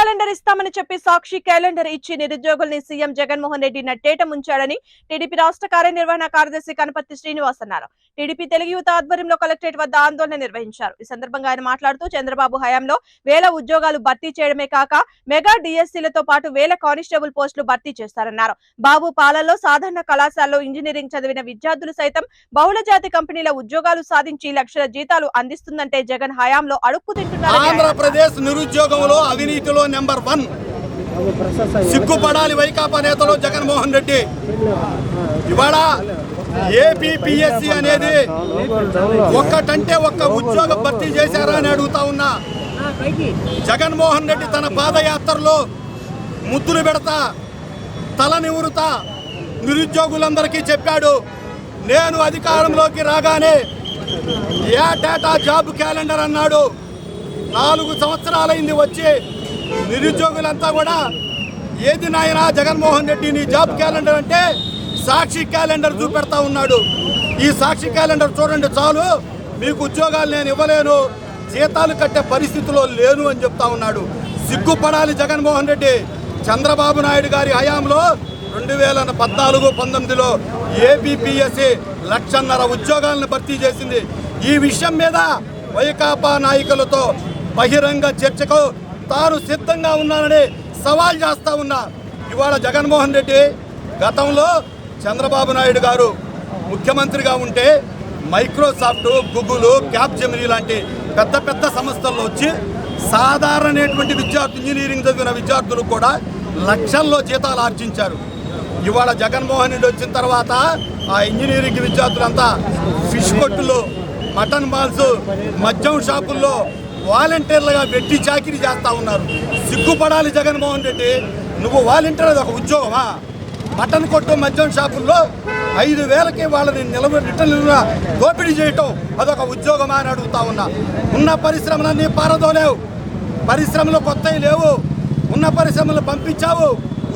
Calendar ఇస్తామని చెప్పి సాక్షి calendar ఇచ్చి నిరుద్యోగుల్ని సీఎం జగన్మోహన్ రెడ్డి నట్టేట ముంచాడని టీడీపీ రాష్ట్ర కార్యనిర్వహణ కార్యదర్శి కనపర్తి శ్రీనివాస్ అన్నారు. టీడీపీ తెలుగు యువత ఆధ్వర్యంలో కలెక్టరేట్ వద్ద ఆందోళన నిర్వహించారు. ఈ సందర్భంగా ఆయన మాట్లాడుతూ చంద్రబాబు హయాంలో వేల ఉద్యోగాలు భర్తీ చేయడమే కాక మెగా డిఎస్సీలతో పాటు వేల కానిస్టేబుల్ పోస్టులు భర్తీ చేస్తారన్నారు. బాబు పాలనలో సాధారణ కళాశాలలో ఇంజనీరింగ్ చదివిన విద్యార్థులు సైతం బహుళ జాతి కంపెనీల ఉద్యోగాలు సాధించి లక్షల జీతాలు అందిస్తుందంటే జగన్ హయాంలో అడుక్కు తింటున్నారు ఆంధ్రప్రదేశ్ నిరుద్యోగంలో అవినీతిలో నెంబర్ వన్. సిగ్గుపడాలి వైకాపా నేతలు జగన్మోహన్ రెడ్డి. ఇవాళ ఏపీపీఎస్సీ అనేది ఒక్కటంటే ఒక్క ఉద్యోగ భర్తీ చేశారా అని అడుగుతా ఉన్నా. జగన్మోహన్ రెడ్డి తన పాదయాత్రలో ముద్దులు పెడతా తల నివృతా నిరుద్యోగులందరికీ చెప్పాడు. నేను అధికారంలోకి రాగానే ఏటేటా జాబ్ క్యాలెండర్ అన్నాడు. నాలుగు సంవత్సరాలైంది వచ్చి నిరుద్యోగులంతా కూడా ఏది నాయనా జగన్మోహన్ రెడ్డి నీ జాబ్ క్యాలెండర్ అంటే సాక్షి క్యాలెండర్ చూపెడతా ఉన్నాడు. ఈ సాక్షి క్యాలెండర్ చూడండి చాలు. మీకు ఉద్యోగాలు నేను ఇవ్వలేను. జీతాలు కట్టే పరిస్థితిలో లేను అని చెప్తా ఉన్నాడు. సిగ్గుపడాలి జగన్మోహన్ రెడ్డి. చంద్రబాబు నాయుడు గారి హయాంలో రెండు వేల పద్నాలుగు పంతొమ్మిదిలో ఏబిపిఎస్సి లక్షన్నర ఉద్యోగాలను భర్తీ చేసింది. ఈ విషయం మీద వైకాపా నాయకులతో బహిరంగ చర్చకు తాను సిద్ధంగా ఉన్నానని సవాల్ చేస్తూ ఉన్నా. ఇవాళ జగన్మోహన్ రెడ్డి గతంలో చంద్రబాబు నాయుడు గారు ముఖ్యమంత్రిగా ఉంటే మైక్రోసాఫ్ట్ గూగుల్ క్యాప్ జెమినీ లాంటి పెద్ద పెద్ద సంస్థల్లో వచ్చి సాధారణమైనటువంటి విద్యార్థి ఇంజనీరింగ్ చదివిన విద్యార్థులు కూడా లక్షల్లో జీతాలు ఆర్జించారు. ఇవాళ జగన్మోహన్ రెడ్డి వచ్చిన తర్వాత ఆ ఇంజనీరింగ్ విద్యార్థులంతా ఫిష్ కొట్టులు మటన్ మాల్స్ మద్యం షాపుల్లో వాలంటీర్లుగా పెట్టి చాకిరీ చేస్తూ ఉన్నారు. సిగ్గుపడాలి జగన్మోహన్ రెడ్డి. నువ్వు వాలంటీర్ అది ఒక ఉద్యోగమా? మటన్ కొట్టు మద్యం షాపుల్లో ఐదు వేలకి వాళ్ళని నిలబడి రిటర్న్ దోపిడీ చేయటం అదొక ఉద్యోగమా అని అడుగుతా ఉన్నా. ఉన్న పరిశ్రమలన్నీ పారదోలేవు. పరిశ్రమలు కొత్తవి లేవు. ఉన్న పరిశ్రమలు పంపించావు.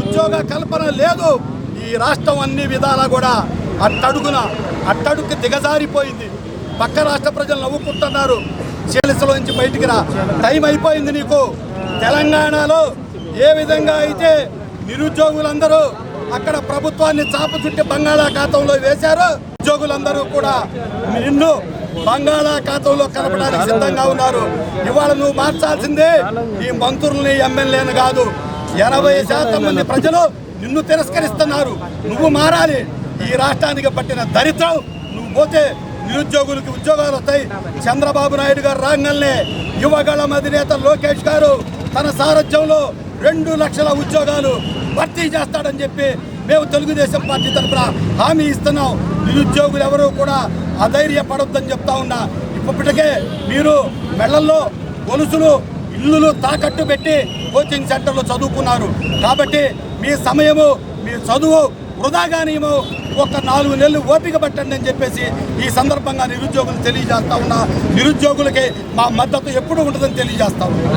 ఉద్యోగ కల్పన లేదు. ఈ రాష్ట్రం అన్ని విధాలా కూడా అట్టడుగున అట్టడుగు దిగజారిపోయింది. పక్క రాష్ట్ర ప్రజలు నవ్వుకుంటున్నారు. నుంచి బయటికి రా. టైం అయిపోయింది నీకు. తెలంగాణలో ఏ విధంగా అయితే నిరుద్యోగులందరూ అక్కడ ప్రభుత్వాన్ని చాప చుట్టి బంగాళాఖాతంలో వేశారు ఉద్యోగులందరూ కూడా నిన్ను బంగాళాఖాతంలో కలపడానికి సిద్ధంగా ఉన్నారు. ఇవాళ నువ్వు మార్చాల్సిందే ఈ మంత్రుల్ని ఎమ్మెల్యేని కాదు. ఎనభై శాతం మంది ప్రజలు నిన్ను తిరస్కరిస్తున్నారు. నువ్వు మారాలి. ఈ రాష్ట్రానికి పట్టిన దరిద్రం నువ్వు పోతే నిరుద్యోగులకి ఉద్యోగాలు వస్తాయి. చంద్రబాబు నాయుడు గారు రాగానే యువగళం అధినేత లోకేష్ గారు తన సారథ్యంలో రెండు లక్షల ఉద్యోగాలు భర్తీ చేస్తాడని చెప్పి మేము తెలుగుదేశం పార్టీ తరఫున హామీ ఇస్తున్నాం. నిరుద్యోగులు ఎవరు కూడా అధైర్యపడొద్దని చెప్తా ఉన్నా. ఇప్పటికే మీరు మెళ్ళల్లో గొలుసులు ఇల్లులు తాకట్టు పెట్టి కోచింగ్ సెంటర్లో చదువుకున్నారు. కాబట్టి మీ సమయము మీ చదువు వృధాగానేమో ఒక నాలుగు నెలలు ఓపిక పట్టండి అని చెప్పేసి ఈ సందర్భంగా నిరుద్యోగులు తెలియజేస్తా ఉన్నా. నిరుద్యోగులకి మా మద్దతు ఎప్పుడు ఉంటుందని తెలియజేస్తా ఉన్నా.